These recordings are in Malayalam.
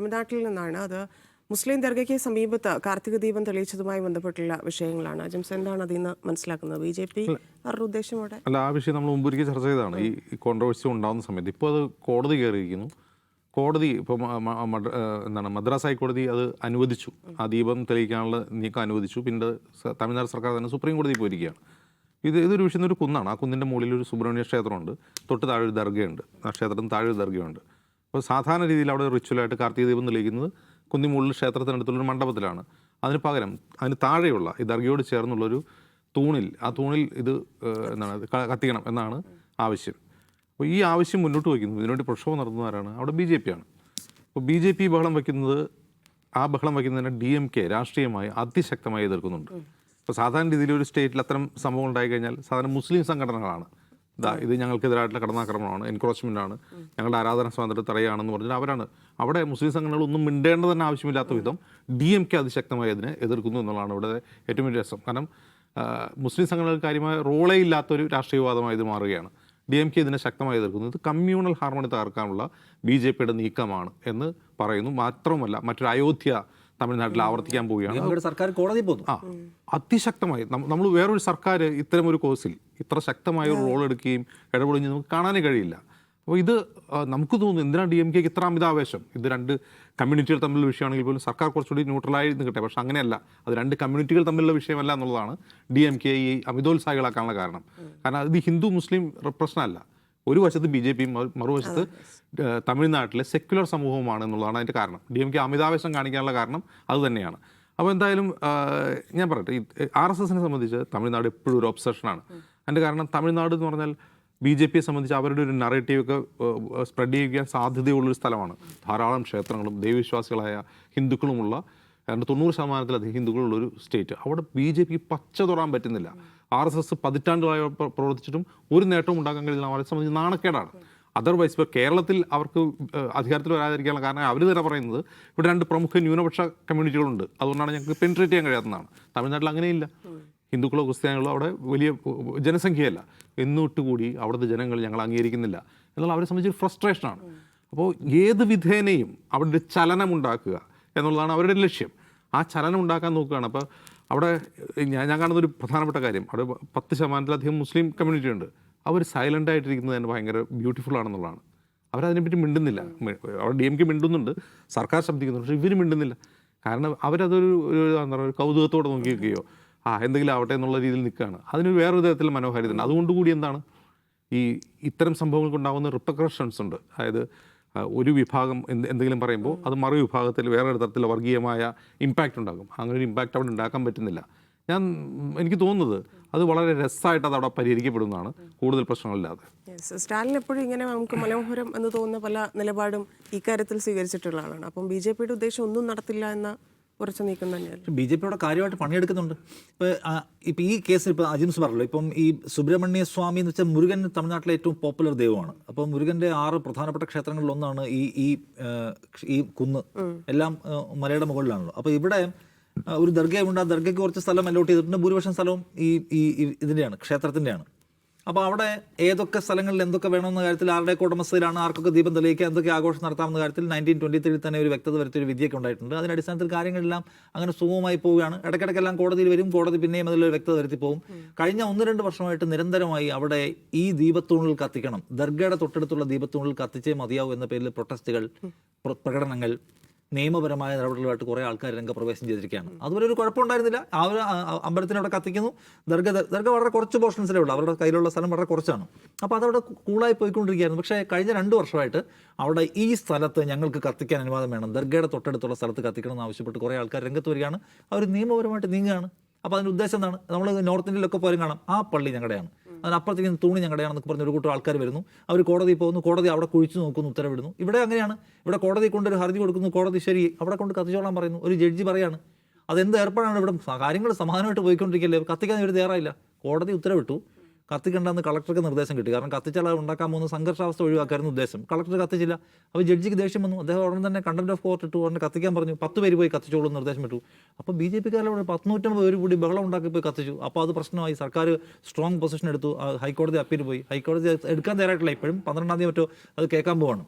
തമിഴ്നാട്ടിൽ നിന്നാണ്. അത് മുസ്ലിം ദർഗയ്ക്ക് സമീപത്ത് കാർത്തിക ദീപം തെളിയിച്ചതുമായി ബന്ധപ്പെട്ടുള്ള വിഷയങ്ങളാണ്. അജിംസ് എന്താണ് അതിൽ നിന്ന് മനസ്സിലാക്കുന്നത്? ബി ജെ പി അവരുടെ ഉദ്ദേശം അവിടെ? അല്ല ആ വിഷയം നമ്മൾ മുമ്പൊരിക്കൽ ചർച്ച ചെയ്തതാണ്. ഈ കോൺട്രവേഴ്സി ഉണ്ടാകുന്ന സമയത്ത്. ഇപ്പോൾ അത് കോടതി കയറിയിരിക്കുന്നു. കോടതി ഇപ്പോൾ എന്താണ് മദ്രാസ് ഹൈക്കോടതി അത് അനുവദിച്ചു. ആ ദീപം തെളിയിക്കാനുള്ള നീക്കം അനുവദിച്ചു. പിന്നെ തമിഴ്നാട് സർക്കാർ തന്നെ സുപ്രീം കോടതി പോയിരിക്കുകയാണ്. ഇത് ഇതൊരു വിഷയം ഒരു കുന്നാണ്. ആ കുന്നിന്റെ മുകളിൽ ഒരു സുബ്രഹ്മണ്യ ക്ഷേത്രമുണ്ട്. തൊട്ട് താഴെ ഒരു ദർഗയുണ്ട്. ആ ക്ഷേത്രത്തിന് താഴെ ഒരു ദർഗയുണ്ട്. അപ്പോൾ സാധാരണ രീതിയിൽ അവിടെ റിച്വലായിട്ട് കാർത്തിക ദീപം തെളിയിക്കുന്നത് കുന്നിമുള്ളിൽ ക്ഷേത്രത്തിനടുത്തുള്ളൊരു മണ്ഡപത്തിലാണ്. അതിന് പകരം അതിന് താഴെയുള്ള ഈ ദർഗയോട് ചേർന്നുള്ളൊരു തൂണിൽ ആ തൂണിൽ ഇത് എന്താണ് കത്തിക്കണം എന്നാണ് ആവശ്യം. അപ്പോൾ ഈ ആവശ്യം മുന്നോട്ട് വയ്ക്കുന്നു. ഇതിനുവേണ്ടി പ്രക്ഷോഭം നടത്തുന്നവരാണ് അവിടെ ബി ജെ പി ആണ് അപ്പോൾ ബി ജെ പി ബഹളം വയ്ക്കുന്നത് ആ ബഹളം വയ്ക്കുന്നതിനെ ഡി എം കെ രാഷ്ട്രീയമായി അതിശക്തമായി എതിർക്കുന്നുണ്ട്. അപ്പോൾ സാധാരണ രീതിയിൽ ഒരു സ്റ്റേറ്റിൽ അത്തരം സംഭവം ഉണ്ടായി കഴിഞ്ഞാൽ സാധാരണ മുസ്ലിം സംഘടനകളാണ്. ഇതാ ഞങ്ങൾക്കെതിരായിട്ടുള്ള കടന്നാക്രമണമാണ് എൻക്രോച്ച്മെന്റ് ആണ്. ഞങ്ങളുടെ ആരാധന സ്വാതന്ത്ര്യം തടയുകയാണെന്ന് പറഞ്ഞാൽ അവരാണ്. അവിടെ മുസ്ലിം സംഘടനകൾ ഒന്നും മിണ്ടേണ്ടത് തന്നെ ആവശ്യമില്ലാത്ത വിധം ഡി എം കെ അതിശക്തമായി അതിനെ എതിർക്കുന്നു എന്നുള്ളതാണ് ഇവിടെ ഏറ്റവും വലിയ രസം. കാരണം മുസ്ലിം സംഘടനകൾ കാര്യമായ റോളേ ഇല്ലാത്തൊരു രാഷ്ട്രീയവാദമായി ഇത് മാറുകയാണ്. ഡി എം കെ ഇതിനെ ശക്തമായി എതിർക്കുന്നു. ഇത് കമ്മ്യൂണൽ ഹാർമോണി തകർക്കാനുള്ള ബി ജെ പിയുടെ നീക്കമാണ് എന്ന് പറയുന്നു. മാത്രമല്ല മറ്റൊരു അയോധ്യ തമിഴ്നാട്ടിൽ ആവർത്തിക്കാൻ പോവുകയാണ്. സർക്കാർ കോടതി പോകും ആ അതിശക്തമായി. നമ്മൾ വേറൊരു സർക്കാർ ഇത്തരം ഒരു കോഴ്സിൽ ഇത്ര ശക്തമായ ഒരു റോൾ എടുക്കുകയും ഇടപെടുകയും നമുക്ക് കാണാനേ കഴിയില്ല. അപ്പോൾ ഇത് നമുക്ക് തോന്നുന്നു എന്തിനാണ് ഡി എം കെക്ക് ഇത്ര അമിതാവേശം? ഇത് രണ്ട് കമ്മ്യൂണിറ്റികൾ തമ്മിലുള്ള വിഷയമാണെങ്കിൽ പോലും സർക്കാർ കുറച്ചുകൂടി ന്യൂട്രലായി നിൽക്കട്ടെ പക്ഷെ അങ്ങനെയല്ല. അത് രണ്ട് കമ്മ്യൂണിറ്റികൾ തമ്മിലുള്ള വിഷയമല്ല എന്നുള്ളതാണ് ഡി എം കെ ഈ അമിതോത്സാഹികളാക്കാനുള്ള കാരണം. കാരണം ഇത് ഹിന്ദു മുസ്ലിം പ്രശ്നമല്ല. ഒരു വശത്ത് ബി ജെ പിയും മറുവശത്ത് തമിഴ്നാട്ടിലെ സെക്യുലർ സമൂഹവുമാണ് എന്നുള്ളതാണ് അതിന്റെ കാരണം. ഡി എം കെ അമിതാവേശം കാണിക്കാനുള്ള കാരണം അത് തന്നെയാണ്. അപ്പോൾ എന്തായാലും ഞാൻ പറയട്ടെ ഈ ആർ എസ് എസിനെ സംബന്ധിച്ച് തമിഴ്നാട് എപ്പോഴും ഒരു ഒബ്സഷനാണ് അതിന്റെ കാരണം തമിഴ്നാട് എന്ന് പറഞ്ഞാൽ ബി ജെ പിയെ സംബന്ധിച്ച് അവരുടെ ഒരു നറേറ്റീവ് ഒക്കെ സ്പ്രെഡ് ചെയ്യാൻ സാധ്യതയുള്ളൊരു സ്ഥലമാണ്. ധാരാളം ക്ഷേത്രങ്ങളും ദൈവവിശ്വാസികളായ ഹിന്ദുക്കളുമുള്ള ഏതാണ്ട് തൊണ്ണൂറ് ശതമാനത്തിലധികം ഹിന്ദുക്കളുള്ളൊരു സ്റ്റേറ്റ്. അവിടെ ബി ജെ പി പച്ച തൊടാൻ പറ്റുന്നില്ല. ആർ എസ് എസ് പതിറ്റാണ്ടുകളായി പ്ര- പ്രവർത്തിച്ചിട്ടും ഒരു നേട്ടവും ഉണ്ടാക്കാൻ കഴിയില്ല അവരെ സംബന്ധിച്ച് നാണക്കേടാണ്. അതർവൈസ് ഇപ്പോൾ കേരളത്തിൽ അവർക്ക് അധികാരത്തിൽ വരാതിരിക്കാനുള്ള കാരണം അവർ തന്നെ പറയുന്നത് ഇവിടെ രണ്ട് പ്രമുഖ ന്യൂനപക്ഷ കമ്മ്യൂണിറ്റികളുണ്ട്. അതുകൊണ്ടാണ് ഞങ്ങൾക്ക് പെൻട്രേറ്റ് ചെയ്യാൻ കഴിയാത്തതാണ്. തമിഴ്നാട്ടിൽ അങ്ങനെയില്ല. ഹിന്ദുക്കളോ ക്രിസ്ത്യാനികളോ അവിടെ വലിയ ജനസംഖ്യയല്ല. എന്നിട്ട് കൂടി അവിടുത്തെ ജനങ്ങൾ ഞങ്ങൾ അംഗീകരിക്കുന്നില്ല. എന്നുള്ള അവരെ സംബന്ധിച്ച് ഫ്രസ്ട്രേഷനാണ്. അപ്പോൾ ഏത് വിധേനയും അവിടെ ഒരു ചലനം ഉണ്ടാക്കുക എന്നുള്ളതാണ് അവരുടെ ലക്ഷ്യം. ആ ചലനം ഉണ്ടാക്കാൻ നോക്കുകയാണ്. അപ്പോൾ അവിടെ ഞാൻ ഞാൻ കാണുന്ന ഒരു പ്രധാനപ്പെട്ട കാര്യം അവിടെ പത്ത് ശതമാനത്തിലധികം മുസ്ലിം കമ്മ്യൂണിറ്റി ഉണ്ട്. അവർ സൈലന്റ് ആയിട്ടിരിക്കുന്നത് തന്നെ ഭയങ്കര ബ്യൂട്ടിഫുൾ ആണെന്നുള്ളതാണ്. അവരതിനെപ്പറ്റി മിണ്ടുന്നില്ല. അവിടെ ഡി എം കെ മിണ്ടുന്നുണ്ട്. സർക്കാർ ശബ്ദിക്കുന്നുണ്ട് പക്ഷേ ഇവർ മിണ്ടുന്നില്ല. കാരണം അവരതൊരു ഒരു എന്താ പറയുക ഒരു കൗതുകത്തോടെ നോക്കി നിൽക്കുകയോ ആ എന്തെങ്കിലും ആവട്ടെ എന്നുള്ള രീതിയിൽ നിൽക്കുകയാണ്. അതിന് വേറൊരു തരത്തിൽ മനോഹാരിത ഉണ്ട്. അതുകൊണ്ട് കൂടി എന്താണ്? ഈ ഇത്തരം സംഭവങ്ങൾക്ക് ഉണ്ടാകുന്ന ഉണ്ട്. അതായത് ഒരു വിഭാഗം എന്ത് എന്തെങ്കിലും പറയുമ്പോൾ അത് മറു വിഭാഗത്തിൽ വേറൊരു തരത്തിലുള്ള വർഗീയമായ ഇമ്പാക്റ്റ് ഉണ്ടാകും. അങ്ങനെ ഒരു ഇമ്പാക്റ്റ് അവിടെ ഉണ്ടാക്കാൻ പറ്റുന്നില്ല. ഞാൻ എനിക്ക് തോന്നുന്നത് അത് വളരെ രസമായിട്ട് അത് അവിടെ പരിഹരിക്കപ്പെടുന്നതാണ്. കൂടുതൽ പ്രശ്നങ്ങളില്ലാതെ. സ്റ്റാലിൻ എപ്പോഴും ഇങ്ങനെ നമുക്ക് മനോഹരം എന്ന് തോന്നുന്ന പല നിലപാടും ഇക്കാര്യത്തിൽ സ്വീകരിച്ചിട്ടുള്ള ആളാണ്. അപ്പം ബി ജെ പിയുടെ ഉദ്ദേശം ഒന്നും നടത്തില്ല എന്ന ഉറച്ചു നീക്കം തന്നെയാണ് ബി ജെ പിയുടെ കാര്യമായിട്ട് പണിയെടുക്കുന്നുണ്ട്. ഇപ്പോൾ ഇപ്പം ഈ കേസിൽ ഇപ്പോൾ അജിംസ് പറഞ്ഞല്ലോ ഇപ്പം ഈ സുബ്രഹ്മണ്യ സ്വാമി എന്ന് വെച്ചാൽ മുരുകൻ തമിഴ്നാട്ടിലെ ഏറ്റവും പോപ്പുലർ ദൈവമാണ്. അപ്പം മുരുകന്റെ ആറ് പ്രധാനപ്പെട്ട ക്ഷേത്രങ്ങളിൽ ഒന്നാണ് ഈ ഈ ഈ കുന്ന്. എല്ലാം മലയുടെ മുകളിലാണല്ലോ അപ്പോൾ ഇവിടെ ഒരു ദർഗയുണ്ട്. ആ ദർഗയ്ക്ക് കുറച്ച് സ്ഥലം അലോട്ട് ചെയ്തിട്ടുണ്ട്. ഭൂരിപക്ഷം സ്ഥലവും ഈ ഈ ഇതിന്റെയാണ് ക്ഷേത്രത്തിന്റെയാണ് അപ്പോൾ അവിടെ ഏതൊക്കെ സ്ഥലങ്ങളിൽ എന്തൊക്കെ വേണമെന്ന കാര്യത്തിൽ ആരുടെയൊക്കെ ഉടമസ്ഥയിലാണ് ആർക്കൊക്കെ ദീപം തെളിയിക്കുക എന്തൊക്കെ ആഘോഷം നടത്താമെന്ന കാര്യത്തിൽ നയന്റീൻ ട്വന്റി ത്രീയിൽ തന്നെ ഒരു വ്യക്തത വരുത്തിയൊരു വിധിയൊക്കെ ഉണ്ടായിട്ടുണ്ട്. അതിന്റെ അടിസ്ഥാനത്തിൽ കാര്യങ്ങളെല്ലാം അങ്ങനെ സുഗമമായി പോവുകയാണ്. ഇടയ്ക്കിടയ്ക്കെല്ലാം കോടതിയിൽ വരും കോടതി പിന്നെയും അതിലൊരു വ്യക്തത വരുത്തി പോകും. കഴിഞ്ഞ ഒന്ന് രണ്ട് വർഷമായിട്ട് നിരന്തരമായി അവിടെ ഈ ദീപത്തൂണിൽ കത്തിക്കണം ദർഗയുടെ തൊട്ടടുത്തുള്ള ദീപത്തൂണിൽ കത്തിച്ചേ മതിയാവൂ എന്ന പേരിൽ പ്രൊട്ടസ്റ്റുകൾ പ്രകടനങ്ങൾ നിയമപരമായ നടപടികളായിട്ട് കുറേ ആൾക്കാർ രംഗപ്രവേശം ചെയ്തിരിക്കുകയാണ്. അതുപോലെ ഒരു കുഴപ്പമുണ്ടായിരുന്നില്ല. ആ ഒരു അമ്പലത്തിനവിടെ കത്തിക്കുന്നു. ദർഗ ദർഗ വളരെ കുറച്ച് പോർഷൻസിലേ ഉള്ളൂ. അവരുടെ കയ്യിലുള്ള സ്ഥലം വളരെ കുറച്ചാണ്. അപ്പോൾ അതവിടെ കൂളായി പോയിക്കൊണ്ടിരിക്കുകയായിരുന്നു പക്ഷേ കഴിഞ്ഞ രണ്ട് വർഷമായിട്ട് അവിടെ ഈ സ്ഥലത്ത് ഞങ്ങൾക്ക് കത്തിക്കാൻ അനുവാദം വേണം. ദർഗയുടെ തൊട്ടടുത്തുള്ള സ്ഥലത്ത് കത്തിക്കണം എന്ന് ആവശ്യപ്പെട്ട് കുറേ ആൾക്കാർ രംഗത്ത് വരികയാണ്. അവർ നിയമപരമായിട്ട് നീങ്ങുകയാണ്. അപ്പോൾ അതിന്റെ ഉദ്ദേശം എന്താണ്? നമ്മൾ നോർത്ത് ഇന്ത്യയിലൊക്കെ പോലും കാണാം. ആ പള്ളി ഞങ്ങളുടെയാണ്. അതിനപ്പുറത്തേക്ക് തൂണി ഞങ്ങളുടെയാണെന്നൊക്കെ പറഞ്ഞ ഒരു കൂട്ടം ആൾക്കാർ വരുന്നു. അവർ കോടതി പോകുന്നു. കോടതി അവിടെ കുഴിച്ചു നോക്കുന്നു ഉത്തരവിടുന്നു. ഇവിടെ അങ്ങനെയാണ്. ഇവിടെ കോടതി കൊണ്ടൊരു ഹർജി കൊടുക്കുന്നു. കോടതി ശരി. അവിടെ കൊണ്ട് കത്തിച്ചോളാൻ പറയുന്നു. ഒരു ജഡ്ജി പറയാണ്. അതെന്ത് ഏർപ്പാടാണ് ഇവിടെ? കാര്യങ്ങൾ സമാധാനമായിട്ട് പോയിക്കൊണ്ടിരിക്കല്ലേ? കത്തിക്കാൻ ഇവർ തയ്യാറായില്ല. കോടതി ഉത്തരവിട്ടു. കത്തിക്കണ്ടെന്ന് കളക്ടർക്ക് നിർദ്ദേശം കിട്ടി. കാരണം കത്തിച്ചാൽ അത് ഉണ്ടാക്കാൻ പോകുന്ന സംഘർഷാവസ്ഥ ഒഴിവാക്കായിരുന്നു ഉദ്ദേശം. കളക്ടർ കത്തിച്ചില്ല. അപ്പോൾ ജഡ്ജിക്ക് ദേഷ്യം വന്നു. അദ്ദേഹം ഉടനെ തന്നെ കണ്ടന്റ് ഓഫ് കോർട്ട് ഇട്ടു. ഉടനെ കത്തിക്കാൻ പറഞ്ഞു. പത്ത് പേര് പോയി കത്തിച്ചോളൂ നിർദ്ദേശം ഇട്ടു. അപ്പോൾ ബി ജെ പിക്കാരുടെ പത്തുനൂറ്റമ്പത് പേര് കൂടി ബഹളം ഉണ്ടാക്കി പോയി കത്തിച്ചു. അപ്പോൾ അത് പ്രശ്നമായി. സർക്കാർ സ്ട്രോങ് പൊസിഷൻ എടുത്തു. ഹൈക്കോടതി അപ്പീൽ പോയി. ഹൈക്കോടതി എടുക്കാൻ തയ്യാറായിട്ടില്ല. ഇപ്പോഴും പന്ത്രണ്ടാം തീയതി മറ്റോ അത് കേൾക്കാൻ പോവാണ്.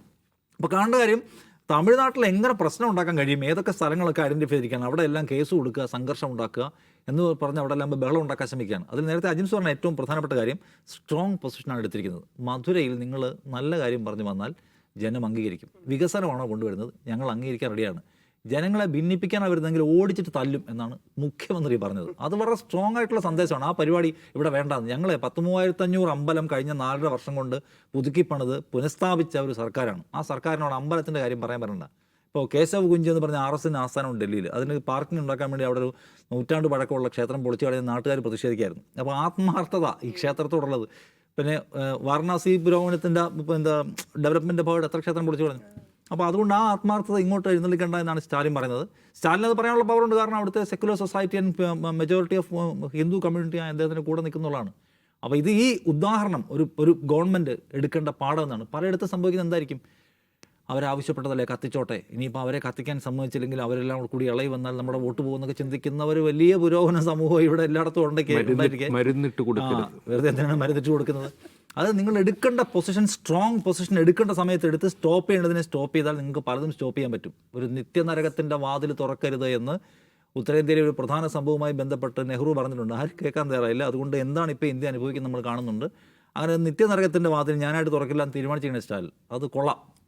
അപ്പോൾ കാണേണ്ട കാര്യം തമിഴ്നാട്ടിൽ എങ്ങനെ പ്രശ്നം ഉണ്ടാക്കാൻ കഴിയും? ഏതൊക്കെ സ്ഥലങ്ങളൊക്കെ ഐഡന്റിഫൈ ചെയ്തിരിക്കുകയാണ്? അവിടെ എല്ലാം കേസ് കൊടുക്കുക സംഘർഷം ഉണ്ടാക്കുക എന്ന് പറഞ്ഞ് അവിടെ എല്ലാം ബഹളം ഉണ്ടാക്കാൻ ശ്രമിക്കുകയാണ്. അതിൽ നേരത്തെ അജിൻസ് പറഞ്ഞ ഏറ്റവും പ്രധാനപ്പെട്ട കാര്യം സ്ട്രോങ് പൊസിഷനാണ് എടുത്തിരിക്കുന്നത്. മധുരയിൽ നിങ്ങൾ നല്ല കാര്യം പറഞ്ഞു വന്നാൽ ജനം അംഗീകരിക്കും. വികസനമാണോ കൊണ്ടുവരുന്നത്? ഞങ്ങൾ അംഗീകരിക്കാൻ റെഡിയാണ് ജനങ്ങളെ ഭിന്നിപ്പിക്കാൻ അവരുന്നെങ്കിൽ ഓടിച്ചിട്ട് തല്ലും എന്നാണ് മുഖ്യമന്ത്രി പറഞ്ഞത്. അത് വളരെ സ്ട്രോങ് ആയിട്ടുള്ള സന്ദേശമാണ്. ആ പരിപാടി ഇവിടെ വേണ്ടെന്ന്. ഞങ്ങളെ പത്ത് മൂവായിരത്തഞ്ഞൂറ് അമ്പലം കഴിഞ്ഞ നാലര വർഷം കൊണ്ട് പുതുക്കി പണിത് പുനഃസ്ഥാപിച്ച ഒരു സർക്കാരാണ്. ആ സർക്കാരിനോട് അമ്പലത്തിന്റെ കാര്യം പറയാൻ പറ്റണ്ട. ഇപ്പോൾ കേശവ് കുഞ്ച് എന്ന് പറഞ്ഞ ആർ എസിന് ആസ്ഥാനമുണ്ട് ഡൽഹിയിൽ അതിന് പാർക്കിംഗ് ഉണ്ടാക്കാൻ വേണ്ടി അവിടെ ഒരു നൂറ്റാണ്ട് പഴക്കമുള്ള ക്ഷേത്രം പൊളിച്ചു കളയുന്ന നാട്ടുകാർ പ്രതിഷേധിക്കായിരുന്നു. അപ്പോൾ ആത്മാർത്ഥത ഈ ക്ഷേത്രത്തോടുള്ളത്. പിന്നെ വാരണാസി പുരോഗമനത്തിന്റെ എന്താ ഡെവലപ്മെന്റ് ഭാഗത്ത് എത്ര ക്ഷേത്രം പൊളിച്ചു കളഞ്ഞു? അപ്പോൾ അതുകൊണ്ട് ആ ആത്മാർത്ഥത ഇങ്ങോട്ട് എഴുന്നള്ളിക്കണ്ട എന്നാണ് സ്റ്റാലിൻ പറയുന്നത്. സ്റ്റാലിൻ അത് പറയാനുള്ള പവറുണ്ട് കാരണം അവിടുത്തെ secular society and majority of Hindu community അദ്ദേഹത്തിന് കൂടെ നിൽക്കുന്നുള്ളതാണ്. അപ്പോൾ ഇത് ഈ ഉദാഹരണം ഒരു ഒരു ഗവൺമെന്റ് എടുക്കേണ്ട പാഠം എന്നാണ് പലയിടത്തും സംഭവിക്കുന്നത് എന്തായിരിക്കും? അവരാവശ്യപ്പെട്ടതല്ലേ കത്തിച്ചോട്ടെ? ഇനിയിപ്പോൾ അവരെ കത്തിക്കാൻ സമ്മതിച്ചില്ലെങ്കിൽ അവരെല്ലാം കൂടി ഇളയി വന്നാൽ നമ്മുടെ വോട്ട് പോകുന്നൊക്കെ ചിന്തിക്കുന്നവർ വലിയ പുരോഗമന സമൂഹം ഇവിടെ എല്ലായിടത്തും ഉണ്ടെങ്കിൽ വെറുതെ എന്തിനാണ് മരുന്നിട്ട് കൊടുക്കുന്നത്? അത് നിങ്ങൾ എടുക്കേണ്ട പൊസിഷൻ സ്ട്രോങ് പൊസിഷൻ എടുക്കേണ്ട സമയത്ത് എടുത്ത് സ്റ്റോപ്പ് ചെയ്യേണ്ടതിനെ സ്റ്റോപ്പ് ചെയ്താൽ നിങ്ങൾക്ക് പലതും സ്റ്റോപ്പ് ചെയ്യാൻ പറ്റും. ഒരു നിത്യനരകത്തിന്റെ വാതിൽ തുറക്കരുത് എന്ന് ഉത്തരേന്ത്യയിലെ ഒരു പ്രധാന സംഭവവുമായി ബന്ധപ്പെട്ട് നെഹ്റു പറഞ്ഞിട്ടുണ്ട്. ആരും കേൾക്കാൻ തയ്യാറായില്ല. അതുകൊണ്ട് എന്താണ് ഇപ്പോൾ ഇന്ത്യ അനുഭവിക്കുന്നത് നമ്മൾ കാണുന്നുണ്ട്. അങ്ങനെ നിത്യനരകത്തിന്റെ വാതിൽ ഞാനായിട്ട് തുറക്കില്ല എന്ന് തീരുമാനിച്ചിരിക്കുന്ന സ്റ്റാലിൻ അത് കൊള്ളാം.